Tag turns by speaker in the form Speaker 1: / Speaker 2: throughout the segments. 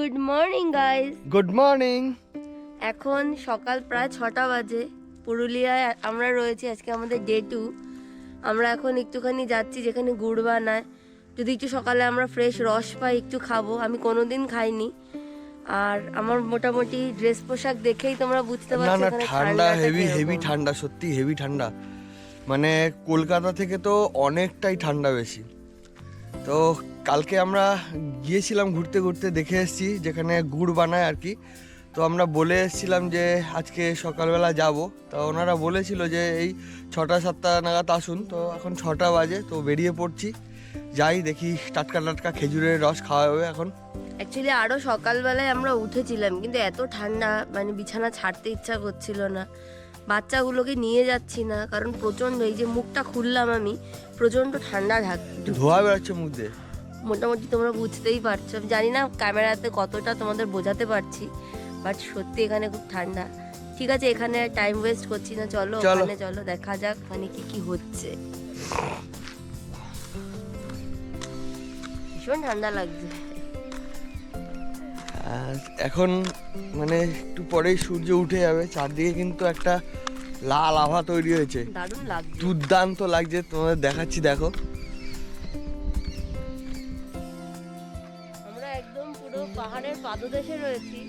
Speaker 1: Good morning guys
Speaker 2: good morning
Speaker 1: এখন সকাল প্রায় ছটা বাজে। পুরুলিয়ায় আমরা রয়েছি আজকে আমাদের ডে টু আমরা এখন একটুখানি যাচ্ছি যেখানে গুড় বানায়। যদি একটু সকালে আমরা ফ্রেশ রস পাই একটু খাব। আমি কোনোদিন খাইনি। আর আমার মোটামুটি ড্রেস পোশাক দেখেই তোমরা বুঝতে পারছ
Speaker 2: না ঠান্ডা হেভি হেভি ঠান্ডা সত্যি হেভি ঠান্ডা। মানে কলকাতা থেকে তো অনেকটাই ঠান্ডা বেশি। তো কালকে আমরা গিয়েছিলাম ঘুরতে ঘুরতে দেখে এসেছি যেখানে গুড় বানায় আর কি। তো আমরা বলে এসেছিলাম যে আজকে সকালবেলা যাব। তো ওনারা বলেছিল যে এই ছটা, সাতটা নাগাদ আসুন। তো এখন ছটা বাজে, তো বেরিয়ে পড়ছি। যাই দেখি টাটকা টাটকা খেজুরের রস খাওয়া হবে এখন।
Speaker 1: অ্যাকচুয়ালি আরও সকালবেলায় আমরা উঠেছিলাম কিন্তু এত ঠান্ডা মানে বিছানা ছাড়তে ইচ্ছা করছিল না। বাচ্চাগুলোকে নিয়ে যাচ্ছি না কারণ প্রচণ্ড এই যে মুখটা খুললাম আমি প্রচণ্ড ঠান্ডা ঢাক
Speaker 2: ধোয়া বেরোচ্ছে মুখ দিয়ে?
Speaker 1: মোটামুটি তোমরা বুঝতেই পারছ। আমি জানি না ক্যামেরাতে কতটা তোমাদের বোঝাতে পারছি বাট সত্যি এখানে খুব ঠান্ডা। ঠিক আছে এখানে টাইম ওয়েস্ট করছি না চলো
Speaker 2: চলো।
Speaker 1: ওখানে চলো দেখা যাক মানে কি কি হচ্ছে। ভীষণ ঠান্ডা লাগছে।
Speaker 2: এখন মানে একটু পরেই সূর্য উঠে যাবে চারদিকে কিন্তু একটা লাল আভা তৈরি হয়েছে।
Speaker 1: দারুণ লাগছে।
Speaker 2: দুর্দান্ত লাগছে তোমাদের দেখাচ্ছি দেখো।
Speaker 1: আমরা একদম পুরো পাহাড়ের পাদদেশে রয়েছি।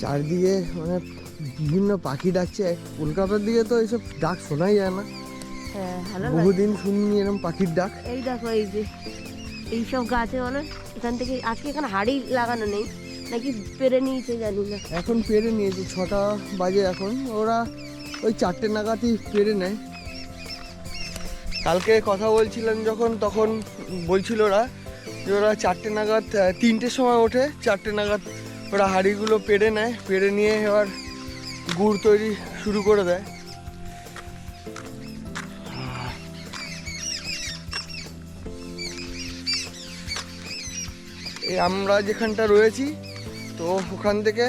Speaker 2: চারদিকে মানে বিভিন্ন পাখি ডাকছে। কলকাতার দিকে তো এইসব ডাক শোনাই যায় না।
Speaker 1: হ্যাঁ
Speaker 2: বহুদিন শুনিনি এরকম পাখির ডাক।
Speaker 1: এই দেখো এই যে এইসব গাছে বলো এখান থেকে আজকে এখানে হাড়ি লাগানো নেই নাকি পেরে নিয়েছে জানি না।
Speaker 2: এখন পেরে নিয়েছে ছটা বাজে এখন। ওরা ওই চারটে নাগাদই পেরে নেয়। কালকে কথা বলছিলেন যখন তখন বলছিল ওরা যে ওরা চারটে নাগাদ তিনটের সময় ওঠে চারটে নাগাদ ওরা হাঁড়িগুলো পেরে নেয়। পেরে নিয়ে এবার গুড় তৈরি শুরু করে দেয়। এই আমরা যেখানটা রয়েছি, তো ওখান থেকে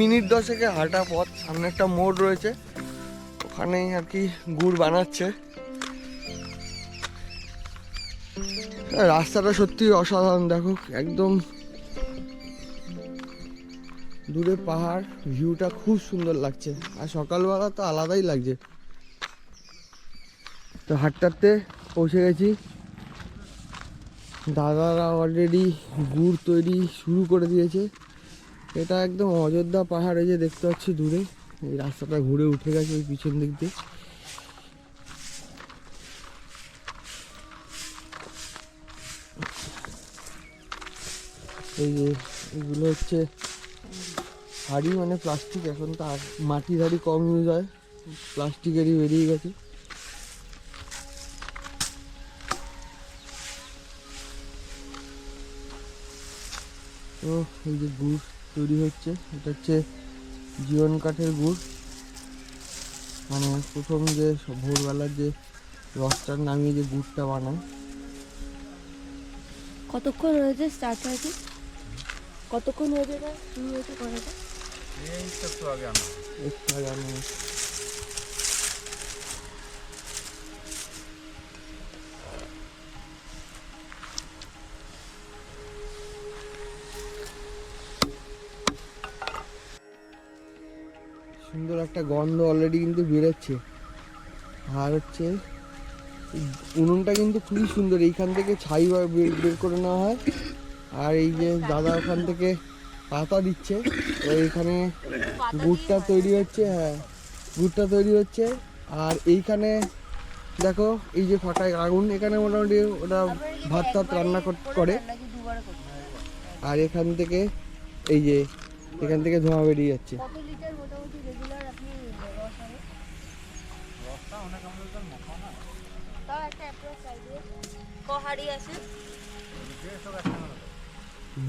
Speaker 2: মিনিট দশেকে হাঁটা পথ, সামনে একটা মোড় রয়েছে। ওখানেই আর কি গুড় বানাচ্ছে। রাস্তাটা সত্যি অসাধারণ, দেখো, একদম দূরে পাহাড় ভিউটা খুব সুন্দর লাগছে। আর সকালবেলা তো আলাদাই লাগছে। তো হাটটাতে পৌঁছে গেছি। দাদারা অলরেডি গুড় তৈরি শুরু করে দিয়েছে। এটা একদম অযোধ্যা পাহাড়ে যে দেখতে পাচ্ছি দূরে। এই রাস্তাটা ঘুরে উঠে গেছে ওই পিছন দিক দিয়ে। এই যে এগুলো হচ্ছে হাড়ি মানে প্লাস্টিক এখন তো মাটির হাড়ি কম ইউজ হয় প্লাস্টিকেরই বেরিয়ে গেছে। তো এই যে গুড় তৈরি হচ্ছে, এটা হচ্ছে জীবন কাঠের গুড়। মানে প্রথম যে ভোরবেলার যে রসটার নামিয়ে যে গুড়টা বানায়।
Speaker 1: কতক্ষণ হয়েছে স্টার্ট হয়েছে? কতক্ষণ হয়েছে শুরু হয়েছে করাটা?
Speaker 2: সুন্দর একটা গন্ধ অলরেডি কিন্তু বেরোচ্ছে। আর হচ্ছে, উনুনটা কিন্তু খুবই সুন্দর। এইখান থেকে ছাই বের বের করে নেওয়া হয়। আর এই যে দাদা ওখান থেকে পাতা দিচ্ছে। এইখানে গুড়টা তৈরি হচ্ছে হ্যাঁ গুড়টা তৈরি হচ্ছে। আর এইখানে দেখো, এই যে ফাটায় আগুন, এখানে মোটামুটি ওটা ভাত টাত রান্না কর- আর এখান থেকে এই যে, এখান থেকে ধোঁয়া বেরিয়ে যাচ্ছে।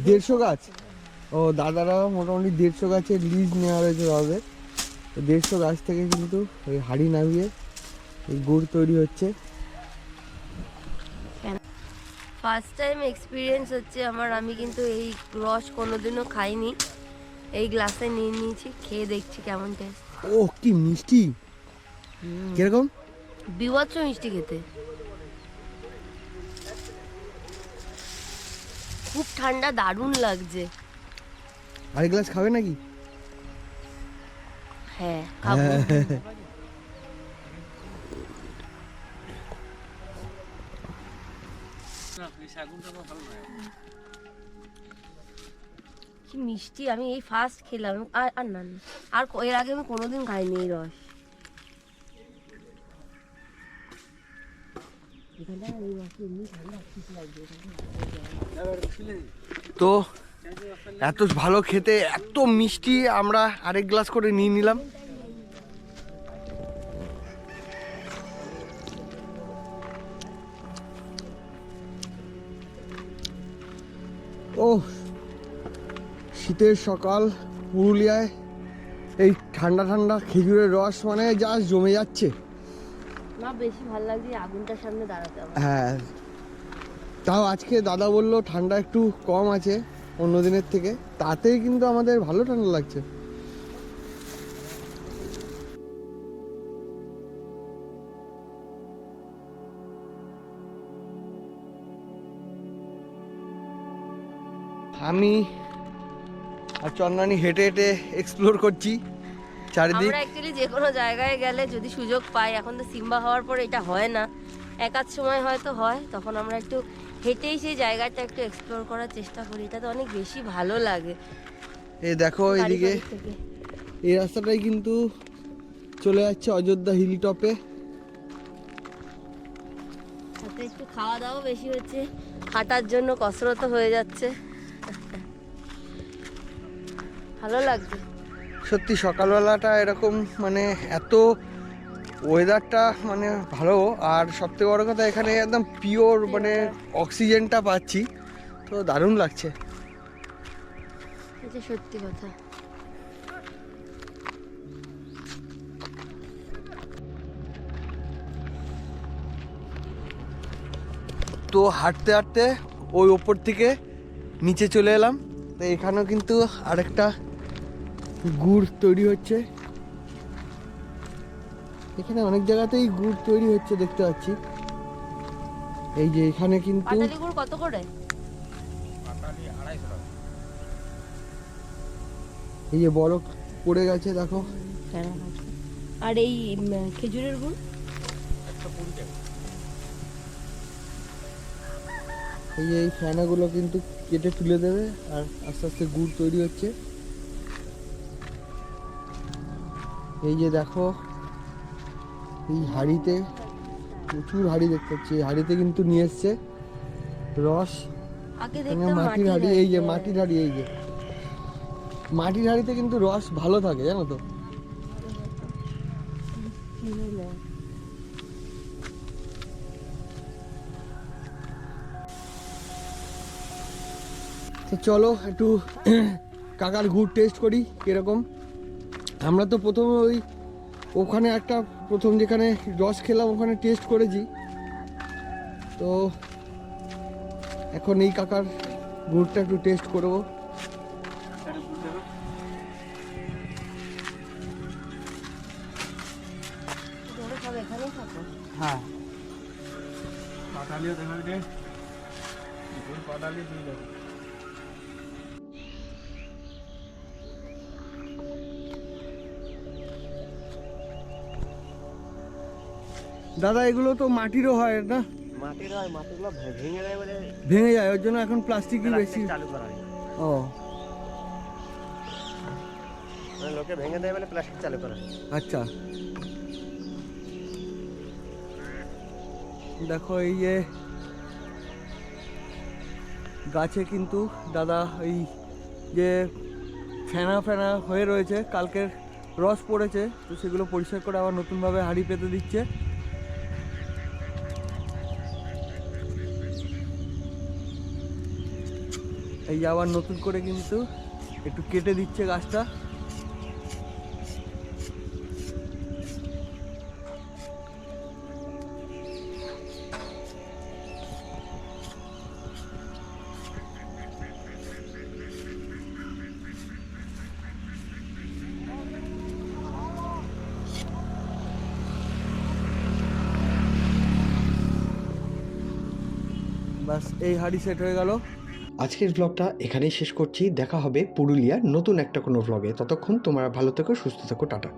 Speaker 2: দেড়শো গাছ? ও দাদারা মোটামুটি দেড়শো গাছের লিজ নেওয়া হয়েছে তাদের দেড়শো গাছ থেকে কিন্তু ওই হাড়ি নামিয়ে এই গুড় তৈরি হচ্ছে।
Speaker 1: ফার্স্ট টাইম এক্সপিরিয়েন্স হচ্ছে আমার। আমি কিন্তু এই রস কোনোদিনও খাইনি। এই গ্লাসে নিয়ে নিয়েছি খেয়ে দেখছি কেমন টেস্ট
Speaker 2: ও কি মিষ্টি! কীরকম?
Speaker 1: বিভৎস মিষ্টি খেতে। খুব ঠান্ডা দারুণ লাগছে।
Speaker 2: আরেক গ্লাস খাবে নাকি?
Speaker 1: হ্যাঁ খাব। কি মিষ্টি আমি এই ফার্স্ট খেলাম। আর আর না না। আর এর আগে আমি কোনোদিন খাইনি এই রস।
Speaker 2: তো এত ভালো খেতে এত মিষ্টি আমরা আরেক গ্লাস করে নিয়ে নিলাম। ও শীতের সকাল পুরুলিয়ায় এই ঠান্ডা ঠান্ডা খেজুরের রস মানে যা জমে যাচ্ছে।
Speaker 1: না বেশি ভালো লাগছে আগুনটার সামনে দাঁড়াতে
Speaker 2: হ্যাঁ তাও আজকে দাদা বলল ঠান্ডা একটু কম আছে। অন্য দিনের থেকে, তাতেই কিন্তু আমাদের ভালো ঠান্ডা লাগছে। আমি আর চন্দানি হেঁটে হেঁটে এক্সপ্লোর করছি চারিদিক।
Speaker 1: আমরা অ্যাকচুয়ালি যে কোনো জায়গায় গেলে যদি সুযোগ পাই, এখন তো সিম্বা হওয়ার পরে এটা হয় না। এক সময় হয়তো হয়, তখন আমরা একটু হেঁটেই সেই জায়গাটা একটু এক্সপ্লোর করার চেষ্টা করি। এটা তো অনেক বেশি ভালো লাগে।
Speaker 2: এই দেখো
Speaker 1: থেকে।
Speaker 2: এই রাস্তাটাই কিন্তু চলে যাচ্ছে অযোধ্যা হিল টপে
Speaker 1: সাথে একটু খাওয়া দাওয়া বেশি হচ্ছে। হাঁটার জন্য কসরত হয়ে যাচ্ছে। ভালো লাগছে।
Speaker 2: সত্যি সকালবেলাটা এরকম মানে এত ওয়েদারটা মানে ভালো আর সবথেকে বড় কথা এখানে একদম পিওর মানে অক্সিজেনটা পাচ্ছি। তো দারুণ লাগছে।
Speaker 1: সত্যি কথা।
Speaker 2: তো হাঁটতে হাঁটতে ওই ওপর থেকে নিচে চলে এলাম। তো এখানেও কিন্তু আরেকটা গুড় তৈরি হচ্ছে। এখানে অনেক জায়গাতেই গুড় তৈরি হচ্ছে দেখতে পাচ্ছি। এই যে এখানে কিন্তু
Speaker 1: পাটালি গুড় কত করে?
Speaker 2: এই যে বরফ পড়ে গেছে দেখো।
Speaker 1: আর এই খেজুরের গুড়?
Speaker 2: এই যে এই ফ্যানাগুলো কিন্তু কেটে তুলে দেবে আর আস্তে আস্তে গুড় তৈরি হচ্ছে। এই যে দেখো এই হাঁড়িতে প্রচুর হাঁড়ি দেখতে পাচ্ছি। এই হাঁড়িতে কিন্তু নিয়ে এসছে রস। মাটির হাঁড়ি এই যে মাটির হাঁড়ি এই যে। মাটির হাড়িতে কিন্তু রস ভালো থাকে জানো তো? তো চলো একটু কাকার গুড় টেস্ট করি কীরকম? আমরা তো প্রথমে ওই ওখানে একটা প্রথম যেখানে রস খেলাম, ওখানে টেস্ট করেছি। তো এখন এই কাকার গুড়টা একটু টেস্ট করব। হ্যাঁ।
Speaker 3: পাটালিও দেখাবি রে পাটালি তুই দেখ
Speaker 2: দাদা এগুলো তো মাটিরও হয় না?
Speaker 3: মাটির হয় মাটিগুলো ভেঙে দেয় বলে
Speaker 2: ভেঙে যায় ওর জন্য এখন প্লাস্টিকই বেশি।
Speaker 3: প্লাস্টিক চালু করা হয়।
Speaker 2: ও।
Speaker 3: মানে লোকে ভেঙে দেয় বলে প্লাস্টিক চালু করা
Speaker 2: আচ্ছা। দেখো এই যে গাছে কিন্তু দাদা এই যে ফেনা ফেনা হয়ে রয়েছে কালকের রস পড়েছে তো সেগুলো পরিষ্কার করে আবার নতুনভাবে হাঁড়ি পেতে দিচ্ছে। এই আবার নতুন করে কিন্তু একটু কেটে দিচ্ছে গাছটা। এই হাড়ি সেট হয়ে গেল।
Speaker 4: আজকের ব্লগটা এখানেই শেষ করছি। দেখা হবে পুরুলিয়ার নতুন একটা কোনো ব্লগে ততক্ষণ তোমরা ভালো থেকো, সুস্থ থেকো, টাটা।